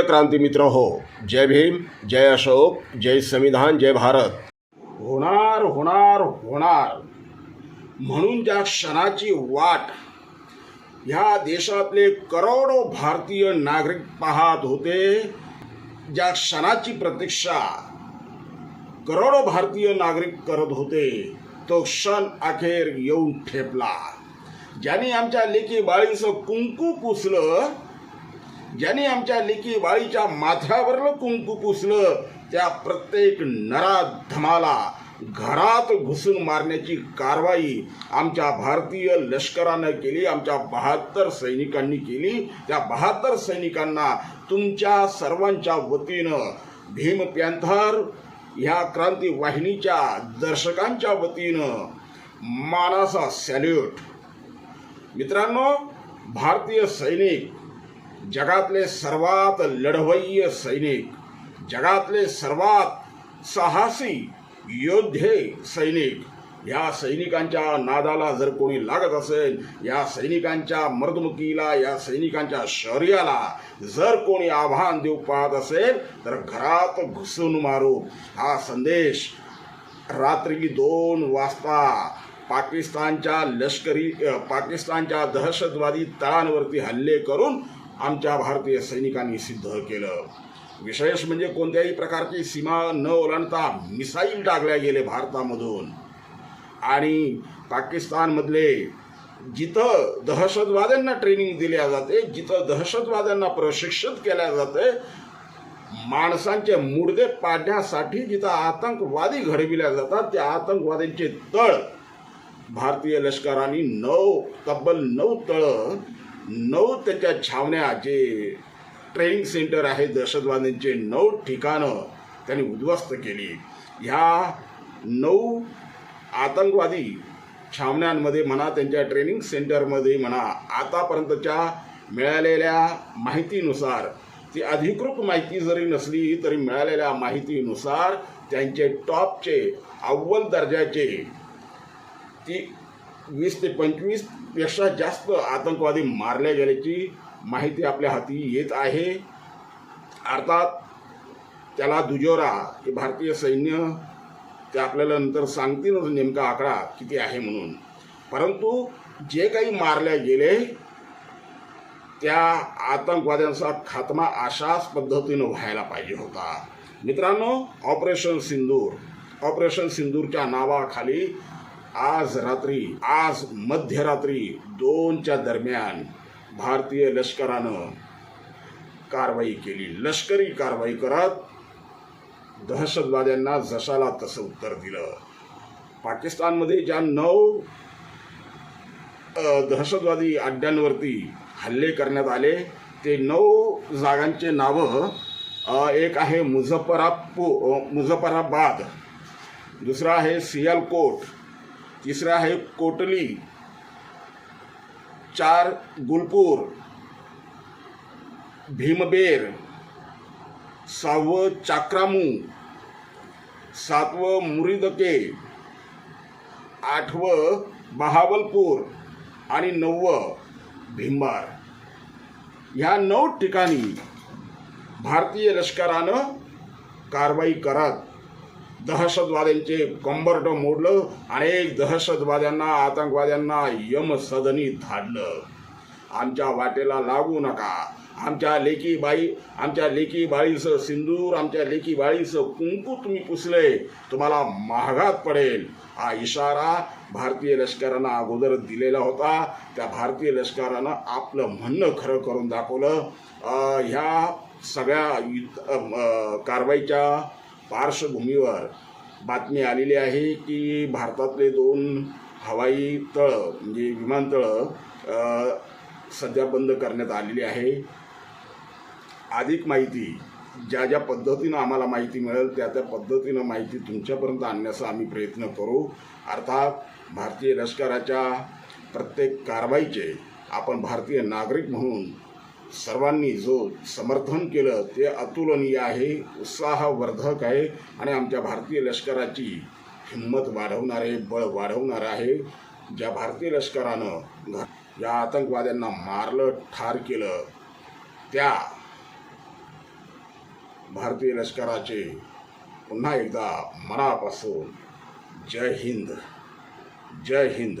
प्रिय क्रांती मित्र हो जय भीम जय अशोक जय संविधान जय भारत. होणार होणार होणार. म्हणून ज्या क्षणाची वाट ह्या देशातले करोडो भारतीय नागरिक पाहत होते ज्या क्षणाची प्रतीक्षा करोडो भारतीय नागरिक करत होते तो क्षण अखेर येऊन ठेपला. ज्यांनी आमच्या लेखी बाळीचं कुंकू पुसलं ज्यांनी आमच्या लेकी बाळीच्या माथ्यावरलं कुंकू पुसलं त्या प्रत्येक नरा धमाला घरात घुसून मारण्याची कारवाई आमच्या भारतीय लष्करानं केली आमच्या बहात्तर सैनिकांनी केली. त्या बहात्तर सैनिकांना तुमच्या सर्वांच्या वतीनं भीम पॅन्थर ह्या क्रांती वाहिनीच्या दर्शकांच्या वतीनं मानाचा सॅल्यूट. मित्रांनो भारतीय सैनिक जगातले सर्वात लढवय्य सैनिक जगातले सर्वात साहसी योद्धे सैनिक या सैनिकांच्या नादाला जर कोणी लागत असेल या सैनिकांच्या मर्दमुखीला या सैनिकांच्या शौर्याला जर कोणी आव्हान देऊ पाहत असेल तर घरात घुसून मारू. हा संदेश रात्री दोन वाजता पाकिस्तानच्या लष्करी पाकिस्तानच्या दहशतवादी तळांवरती हल्ले करून आमच्या भारतीय सैनिकांनी सिद्ध केलं. विशेष म्हणजे कोणत्याही प्रकारची सीमा न ओलांडता मिसाईल टाकल्या गेले भारतामधून. आणि पाकिस्तानमधले जिथं दहशतवाद्यांना ट्रेनिंग दिल्या जाते जिथं दहशतवाद्यांना प्रशिक्षित केल्या जाते माणसांचे मुडदे पाडण्यासाठी जिथं आतंकवादी घडविल्या जातात त्या आतंकवाद्यांचे तळ भारतीय लष्कराने नऊ तब्बल नऊ तळं नऊ त्याच्या छावण्या जे ट्रेनिंग सेंटर आहे दहशतवाद्यांचे नऊ ठिकाणं त्यांनी उद्ध्वस्त केली. ह्या नऊ आतंकवादी छावण्यांमध्ये म्हणा त्यांच्या ट्रेनिंग सेंटरमध्ये म्हणा आतापर्यंतच्या मिळालेल्या माहितीनुसार ती अधिकृत माहिती जरी नसली तरी मिळालेल्या माहितीनुसार त्यांचे टॉपचे अव्वल दर्जाचे ती वीस ते पंचवीसपेक्षा जास्त आतंकवादी मारले गेल्याची माहिती आपल्या हाती येत आहे. अर्थात त्याला दुजोरा हे भारतीय सैन्य ते आपल्याला नंतर सांगतीलच नेमका आकडा किती आहे म्हणून. परंतु जे काही मारले गेले त्या आतंकवाद्यांचा खात्मा अशाच पद्धतीनं व्हायला पाहिजे होता. मित्रांनो ऑपरेशन सिंदूर ऑपरेशन सिंदूरच्या नावाखाली आज रात्री आज मध्यरात्री दोनच्या दरम्यान भारतीय लष्करानं कारवाई केली. लष्करी कारवाई करत दहशतवाद्यांना जशाला तसं उत्तर दिलं. पाकिस्तानमध्ये ज्या नऊ दहशतवादी अड्ड्यांवरती हल्ले करण्यात आले ते नऊ जागांचे नावं एक आहे मुझफ्फरापू मुझफ्फराबाद दुसरा आहे सियालकोट तिसरा आहे कोटली. चार गुलपूर. भीमबेर. सहावं चाक्रामू. सातवं मुरिदके. आठवं बहावलपूर आणि नववं भीमबार. ह्या नऊ ठिकाणी भारतीय लष्करानं कारवाई करत दहशतवाद्यांचे कंबरट मोडलं अनेक दहशतवाद्यांना आतंकवाद्यांना यमसदनी धाडलं. आमच्या वाटेला लागू नका. आमच्या लेकी बाई आमच्या लेकी बाळीचं सिंदूर आमच्या लेकी बाळीचं कुंकू तुम्ही पुसले तुम्हाला महागात पडेल. हा इशारा भारतीय लष्करानं अगोदर दिलेला होता. त्या भारतीय लष्करानं आपलं म्हणणं खरं करून दाखवलं. ह्या सगळ्या कारवाईच्या पार्श्वभूमीवर बातमी आलेली आहे की भारतातले दोन हवाई तळं म्हणजे विमानतळं सध्या बंद करण्यात आलेली आहे. अधिक माहिती ज्या ज्या पद्धतीनं आम्हाला माहिती मिळेल त्या त्या पद्धतीनं माहिती तुमच्यापर्यंत आणण्याचा आम्ही प्रयत्न करू. अर्थात भारतीय लष्कराच्या प्रत्येक कारवाईचे आपण भारतीय नागरिक म्हणून सर्वांनी जो समर्थन केलं ते अतुलनीय आहे उत्साहवर्धक आहे आणि आमच्या भारतीय लष्कराची हिंमत वाढवणारे बळ वाढवणार आहे. ज्या भारतीय लष्करानं या आतंकवाद्यांना मारलं ठार केलं त्या भारतीय लष्कराचे पुन्हा एकदा मनापासून जय हिंद जय हिंद.